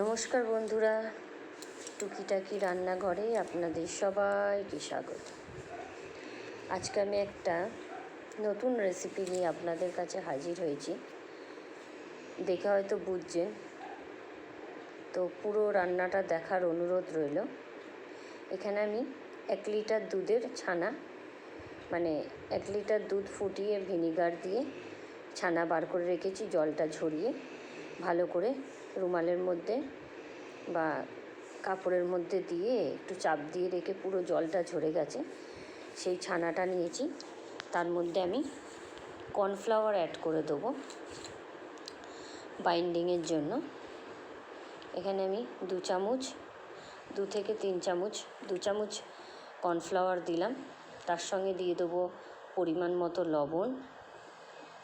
নমস্কার বন্ধুরা। টুকিটাকি রান্নাঘরে আপনাদের সবাইকে স্বাগত। আজকে আমি একটা নতুন রেসিপি নিয়ে আপনাদের কাছে হাজির হয়েছি। দেখে হয়তো বুঝছেন। তো পুরো রান্নাটা দেখার অনুরোধ রইল। এখানে আমি এক লিটার দুধের ছানা মানে এক লিটার দুধ ফুটিয়ে ভিনিগার দিয়ে ছানা বার করে রেখেছি, জলটা ঝরিয়ে ভালো করে রুমালের মধ্যে বা কাপড়ের মধ্যে দিয়ে একটু চাপ দিয়ে রেখে পুরো জলটা ঝরে গেছে, সেই ছানাটা নিয়েছি। তার মধ্যে আমি কর্নফ্লাওয়ার অ্যাড করে দেবো বাইন্ডিংয়ের জন্য। এখানে আমি দু চামচ, দু থেকে তিন চামচ, দু চামচ কর্নফ্লাওয়ার দিলাম। তার সঙ্গে দিয়ে দেবো পরিমাণ মতো লবণ।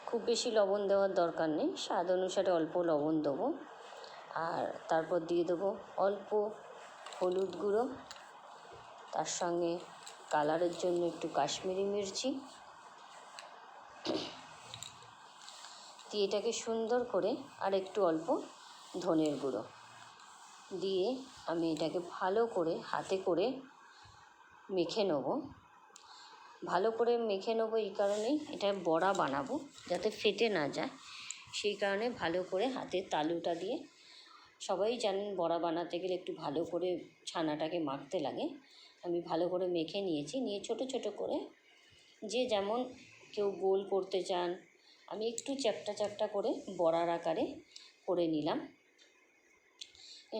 খুব বেশি লবণ দেওয়ার দরকার নেই, স্বাদ অনুসারে অল্প লবণ দেবো। আর তারপর দিয়ে দেবো অল্প হলুদ গুঁড়ো। তার সঙ্গে কালারের জন্য একটু কাশ্মীরি মির্চি। দিয়ে এটাকে সুন্দর করে আর একটু অল্প ধনের গুঁড়ো। দিয়ে আমি এটাকে ভালো করে হাতে করে মেখে নেব। ভালো করে মেখে নেব এই কারণেই এটা বড়া বানাবো যাতে ফেটে না যায়। সেই কারণে ভালো করে হাতের তালুটা দিয়ে সবাই জানেন বড়া বানাতে গেলে একটু ভালো করে ছানাটাকে মাখতে লাগে। আমি ভালো করে মেখে নিয়েছি, নিয়ে ছোট ছোট করে যে যেমন কেউ গোল করতে চান, আমি একটু চ্যাপটা চ্যাপটা করে বড়ার আকারে করে নিলাম।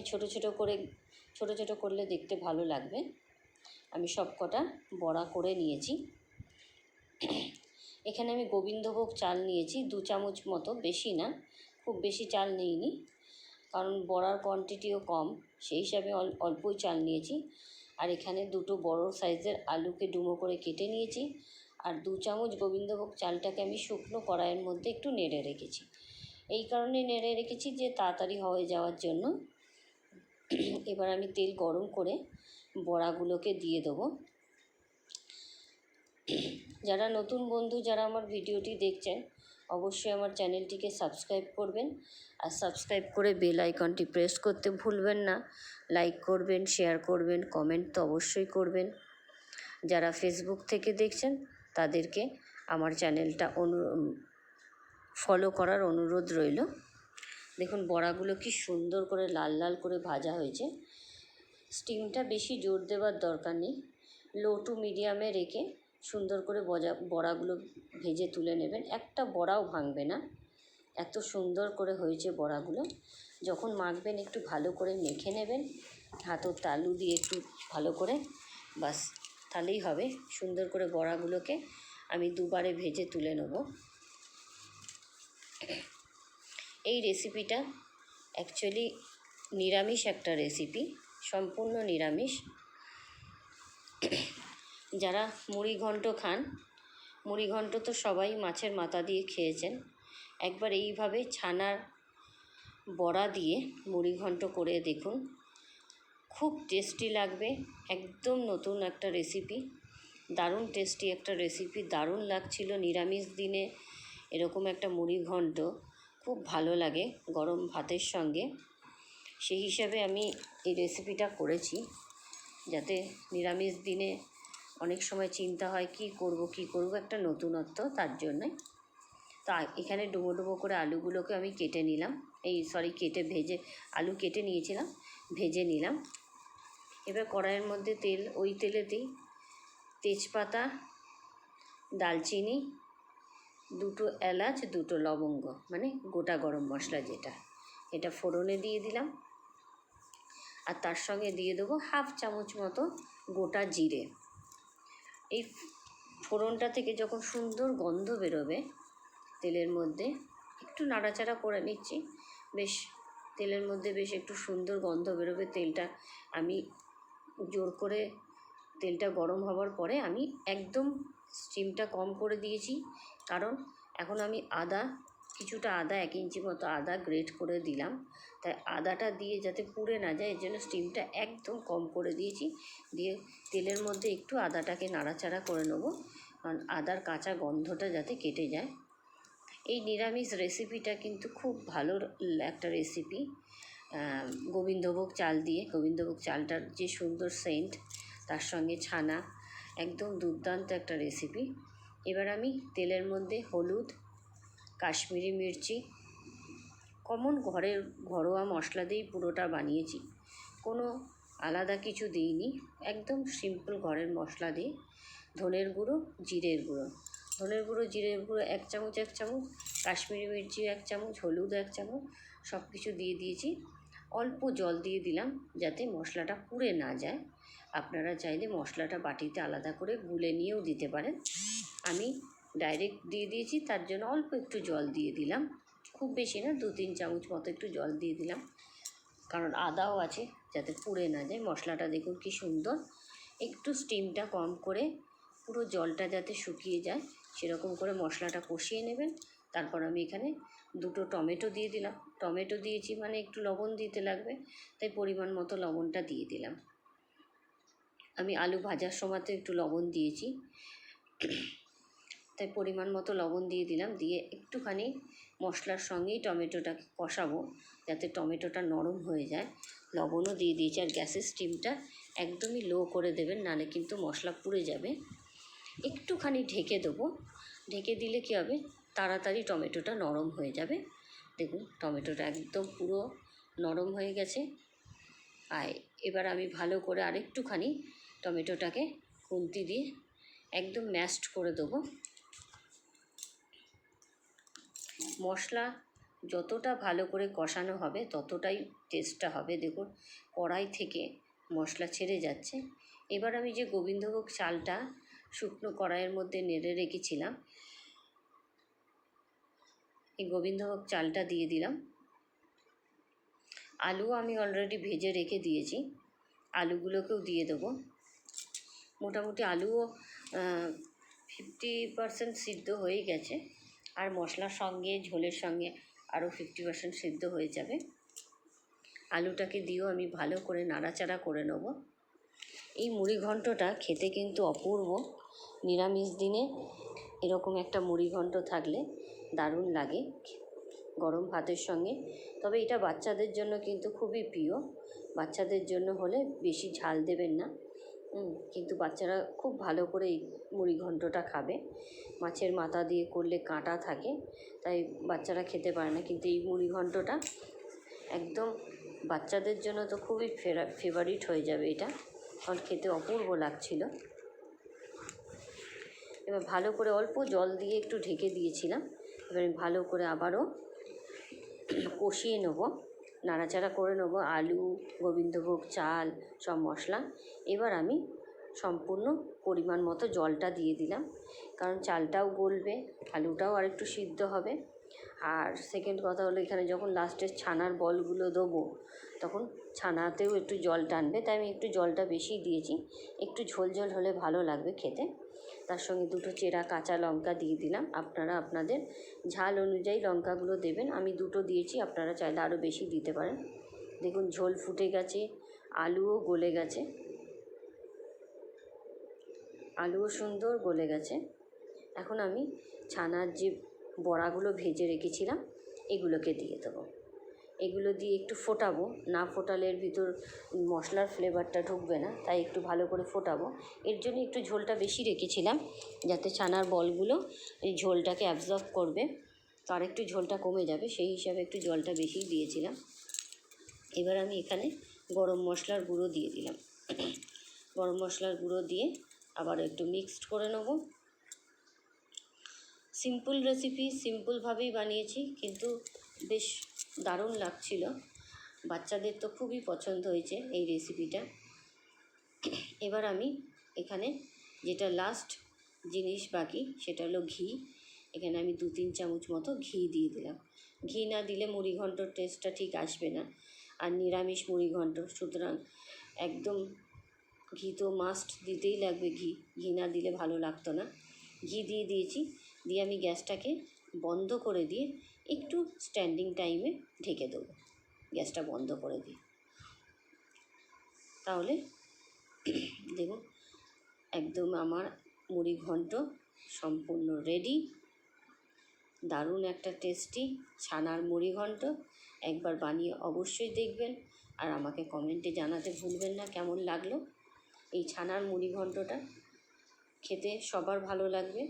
ছোট ছোট করে, ছোট ছোট করলে দেখতে ভালো লাগবে। আমি সব কটা বড়া করে নিয়েছি। এখানে আমি গোবিন্দভোগ চাল নিয়েছি, দু চামচ মতো, বেশি না, খুব বেশি চাল নিইনি। কারণ বড়ার কোয়ান্টিটিও কম, সেই হিসাবে অল্পই চাল নিয়েছি। আর এখানে দুটো বড় সাইজের আলুকে ডুমো করে কেটে নিয়েছি। আর দু চামচ গোবিন্দভোগ চালটাকে আমি শুকনো কড়াইয়ের মধ্যে একটু নেড়ে রেখেছি। এই কারণে নেড়ে রেখেছি যে তাড়াতাড়ি হয়ে যাওয়ার জন্য। এবার আমি তেল গরম করে বড়াগুলোকে দিয়ে দেবো। যারা নতুন বন্ধু, যারা আমার ভিডিওটি দেখছেন অবশ্যই আমার চ্যানেলটিকে সাবস্ক্রাইব করবেন আর সাবস্ক্রাইব করে বেল আইকনটি প্রেস করতে ভুলবেন না। লাইক করবেন, শেয়ার করবেন, কমেন্ট তো অবশ্যই করবেন। যারা ফেসবুক থেকে দেখছেন, তাদেরকে আমার চ্যানেলটা অনু ফলো করার অনুরোধ রইল। দেখুন, বড়াগুলো কি সুন্দর করে লাল লাল করে ভাজা হয়েছে। স্টিমটা বেশি জোর দেওয়ার দরকার নেই। লো টু মিডিয়ামে রেখে সুন্দর করে বজা, বড়াগুলো ভেজে তুলে নেবেন। একটা বড়াও ভাঙবে না। এত সুন্দর করে হয়েছে বড়াগুলো। যখন মাখবেন, একটু ভালো করে মেখে নেবেন। হাতর তালু দিয়ে একটু ভালো করে, বাস তাহলেই হবে। সুন্দর করে বড়াগুলোকে আমি দুবারে ভেজে তুলে নেব। এই রেসিপিটা অ্যাকচুয়ালি নিরামিষ একটা রেসিপি, সম্পূর্ণ নিরামিষ। যারা মুড়ি ঘন্ট খান, মুড়ি ঘন্ট তো সবাই মাছের মাথা দিয়ে খেয়েছেন। একবার এইভাবে ছানার বড়া দিয়ে মুড়ি ঘন্ট করে দেখুন। খুব টেস্টি লাগবে, একদম নতুন একটা রেসিপি দারুণ টেস্টি একটা রেসিপি দারুণ লাগছিল নিরামিষ দিনে এরকম একটা মুড়ি ঘন্ট। খুব ভালো লাগে গরম ভাতের সঙ্গে। সেই হিসাবে আমি এই রেসিপিটা করেছি, যাতে নিরামিষ দিনে অনেক সময় চিন্তা হয়, কি করব কি করব, একটা নতুনত্ব তার জন্যে। তা এখানে ডুবো ডুবো করে আলুগুলোকে আমি কেটে নিলাম। এই সরি, কেটে ভেজে, আলু কেটে নিয়েছিলাম, ভেজে নিলাম। এবার কড়াইয়ের মধ্যে তেল, ওই তেলেতেই তেজপাতা, দালচিনি, দুটো এলাচ, দুটো লবঙ্গ মানে গোটা গরম মশলা যেটা। এটা ফোড়নে দিয়ে দিলাম। আর তার সঙ্গে দিয়ে দেবো হাফ চামচ মতো গোটা জিরে। এই ফোড়নটা থেকে যখন সুন্দর গন্ধ বেরোবে তেলের মধ্যে, একটু নাড়াচাড়া করে নিচ্ছি। বেশ, তেলের মধ্যে বেশ একটু সুন্দর গন্ধ বেরোবে তেলটা। আমি জোর করে তেলটা গরম হওয়ার পরে আমি একদম স্টিমটা কম করে দিয়েছি। কারণ এখন আমি আদা কিছুটা আদা, এক ইঞ্চি মতো আদা গ্রেট করে দিলাম। তাই আদাটা দিয়ে যাতে পুড়ে না যায়, এর জন্য স্টিমটা একদম কম করে দিয়েছি। দিয়ে তেলের মধ্যে একটু আদাটাকে নাড়াচাড়া করে নেব, কারণ আদার কাঁচা গন্ধটা যাতে কেটে যায়। এই নিরামিষ রেসিপিটা কিন্তু খুব ভালো একটা রেসিপি গোবিন্দভোগ চাল দিয়ে, গোবিন্দভোগ চালটার যে সুন্দর সেন্ট তার সঙ্গে ছানা, একদম দুর্দান্ত একটা রেসিপি এবার আমি তেলের মধ্যে হলুদ কাশ্মীরি মির্চি। কমন ঘরের ঘরোয়া মশলা দিয়েই পুরোটা বানিয়েছি। কোনো আলাদা কিছু দিইনি। একদম সিম্পল ঘরের মশলা দিয়ে। ধনের গুঁড়ো, জিরের গুঁড়ো। ধনের গুঁড়ো, জিরের গুঁড়ো এক চামচ এক চামচ। কাশ্মীরি মির্চি এক চামচ, হলুদ এক চামচ। সব কিছু দিয়ে দিয়েছি। অল্প জল দিয়ে দিলাম যাতে মশলাটা পুড়ে না যায়। আপনারা চাইলে মশলাটা বাটিতে আলাদা করে গুলে নিয়েও দিতে পারেন। আমি ডাইরেক্ট দিয়ে দিয়েছি, তার জন্য অল্প একটু জল দিয়ে দিলাম। খুব বেশি না, দু তিন চামচ মতো একটু জল দিয়ে দিলাম। কারণ আদাও আছে, যাতে পুড়ে না যায়। মশলাটা দেখুন কি সুন্দর। একটু স্টিমটা কম করে পুরো জলটা যাতে শুকিয়ে যায়, সেরকম করে মশলাটা কষিয়ে নেবেন। তারপর আমি এখানে দুটো টমেটো দিয়ে দিলাম। টমেটো দিয়েছি মানে একটু লবণ দিতে লাগবে, তাই পরিমাণ মতো লবণটা দিয়ে দিলাম। আমি আলু ভাজার সময় তো একটু লবণ দিয়েছি। তাই পরিমাণ মতো লবণ দিয়ে দিলাম। দিয়ে একটুখানি মশলার সঙ্গেই টমেটোটাকে কষাবো, যাতে টমেটোটা নরম হয়ে যায়। লবণও দিয়ে দিয়েছি, আর গ্যাসের স্টিমটা একদমই লো করে দেবেন নাহলে কিন্তু মশলা পুড়ে যাবে। একটুখানি ঢেকে দেবো। ঢেকে দিলে কী হবে? তাড়াতাড়ি টমেটোটা নরম হয়ে যাবে। দেখুন, টমেটোটা একদম পুরো নরম হয়ে গেছে। আর এবার আমি ভালো করে আরেকটুখানি টমেটোটাকে খুন্তি দিয়ে একদম ম্যাশড করে দেবো। মশলা যতটা ভালো করে কষানো হবে, ততটাই টেস্টটা হবে। দেখুন, কড়াই থেকে মশলা ছেড়ে যাচ্ছে। এবার আমি যে গোবিন্দভোগ চালটা শুকনো কড়াইয়ের মধ্যে নেড়ে রেখেছিলাম, এই গোবিন্দভোগ চালটা দিয়ে দিলাম। আলু আমি অলরেডি ভেজে রেখে দিয়েছি। আলুগুলোকেও দিয়ে দেবো। মোটামুটি আলুও ফিফটি পারসেন্ট সিদ্ধ হয়ে গেছে। আর মশলার সঙ্গে, ঝোলের সঙ্গে আরও ফিফটি পার্সেন্ট সিদ্ধ হয়ে যাবে। আলুটাকে দিয়েও আমি ভালো করে নাড়াচাড়া করে নেব। এই মুড়ি ঘন্টটা খেতে কিন্তু অপূর্ব। নিরামিষ দিনে এরকম একটা মুড়ি ঘন্ট থাকলে দারুণ লাগে গরম ভাতের সঙ্গে। তবে এটা বাচ্চাদের জন্য কিন্তু খুবই প্রিয়। বাচ্চাদের জন্য হলে বেশি ঝাল দেবেন না। কিন্তু বাচ্চারা খুব ভালো করে এই মুড়ি ঘন্টটা খাবে। মাছের মাথা দিয়ে করলে কাঁটা থাকে, তাই বাচ্চারা খেতে পারে না। কিন্তু এই মুড়ি ঘন্টটা একদম বাচ্চাদের জন্য তো খুবই ফেরা ফেভারিট হয়ে যাবে এটা। কারণ খেতে অপূর্ব লাগছিল। এবার ভালো করে অল্প জল দিয়ে একটু ঢেকে দিয়েছিলাম। এবার ভালো করে আবারও কষিয়ে নেব, নাড়াচাড়া করে নেব। আলু, গোবিন্দভোগ, চাল সব মশলা। এবার আমি সম্পূর্ণ পরিমাণ মতো জলটা দিয়ে দিলাম। কারণ চালটাও গলবে, আলুটাও আরেকটু সিদ্ধ হবে। আর সেকেন্ড কথা হলো, এখানে যখন লাস্টে ছানার বলগুলো দেবো, তখন ছানাতেও একটু জল টানবে। তাই আমি একটু জলটা বেশি দিয়েছি। একটু ঝোল ঝোল হলে ভালো লাগবে খেতে। তার সঙ্গে দুটো চেরা কাঁচা লঙ্কা দিয়ে দিলাম। আপনারা আপনাদের ঝাল অনুযায়ী লঙ্কাগুলো দেবেন। আমি দুটো দিয়েছি, আপনারা চাইলে আরও বেশি দিতে পারেন। দেখুন, ঝোল ফুটে গেছে, আলুও গলে গেছে। আলুও সুন্দর গলে গেছে। এখন আমি ছানার যে বড়াগুলো ভেজে রেখেছিলাম, এগুলোকে দিয়ে দেবো। এগুলো দিয়ে একটু ফোটাবো। না ফোটালে এর ভিতর মশলার ফ্লেভারটা ঢুকবে না, তাই একটু ভালো করে ফোটাবো। এর জন্য একটু ঝোলটা বেশি রেখেছিলাম, যাতে ছানার বলগুলো এই ঝোলটাকে অ্যাবজর্ব করবে। তো আর একটু ঝোলটা কমে যাবে, সেই হিসাবে একটু জলটা বেশি দিয়েছিলাম। এবার আমি এখানে গরম মশলার গুঁড়ো দিয়ে দিলাম। গরম মশলার গুঁড়ো দিয়ে আবার একটু মিক্সড করে নেব। সিম্পল রেসিপি সিম্পলভাবেই বানিয়েছি, কিন্তু বেশ দারুণ লাগছিল। বাচ্চাদের তো খুবই পছন্দ হয়েছে এই রেসিপিটা এবার আমি এখানে যেটা লাস্ট জিনিস বাকি, সেটা হলো ঘি। এখানে আমি দু তিন চামচ মতো ঘি দিয়ে দিলাম। ঘি না দিলে মুড়ি ঘন্টর টেস্টটা ঠিক আসবে না। আর নিরামিষ মুড়ি ঘন্ট, সুতরাং একদম ঘি তো মাস্ট দিতেই লাগবে ঘি। ঘি না দিলে ভালো লাগতো না। ঘি দিয়ে দিয়েছি। দিয়ে আমি গ্যাসটাকে বন্ধ করে দিয়ে একটু স্ট্যান্ডিং টাইমে ঢেকে দেবো। গ্যাসটা বন্ধ করে দিয়ে। তাহলে দেখুন, একদম আমার মুড়ি ঘন্ট সম্পূর্ণ রেডি দারুণ একটা টেস্টি ছানার মুড়ি ঘন্ট। একবার বানিয়ে অবশ্যই দেখবেন। আর আমাকে কমেন্টে জানাতে ভুলবেন না কেমন লাগল। এই ছানার মুড়ি ঘন্টটা খেতে সবার ভালো লাগবে।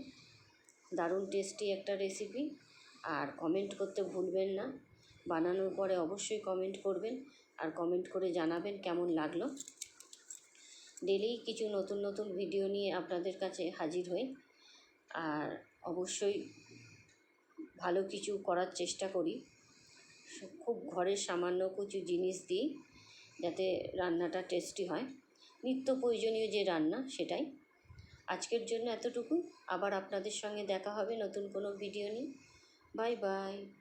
দারুণ টেস্টি একটা রেসিপি আর কমেন্ট করতে ভুলবেন না। বানানোর পরে অবশ্যই কমেন্ট করবেন আর কমেন্ট করে জানাবেন কেমন লাগল। ডেলি কিছু নতুন নতুন ভিডিও নিয়ে আপনাদের কাছে হাজির হই। আর অবশ্যই ভালো কিছু করার চেষ্টা করি। খুব ঘরের সামান্য কিছু জিনিস দিই যাতে রান্নাটা টেস্টি হয়। নিত্য প্রয়োজনীয় যে রান্না, সেটাই। আজকের জন্য এতটুকু। আবার আপনাদের সঙ্গে দেখা হবে নতুন কোনো ভিডিও নিয়ে। Bye bye.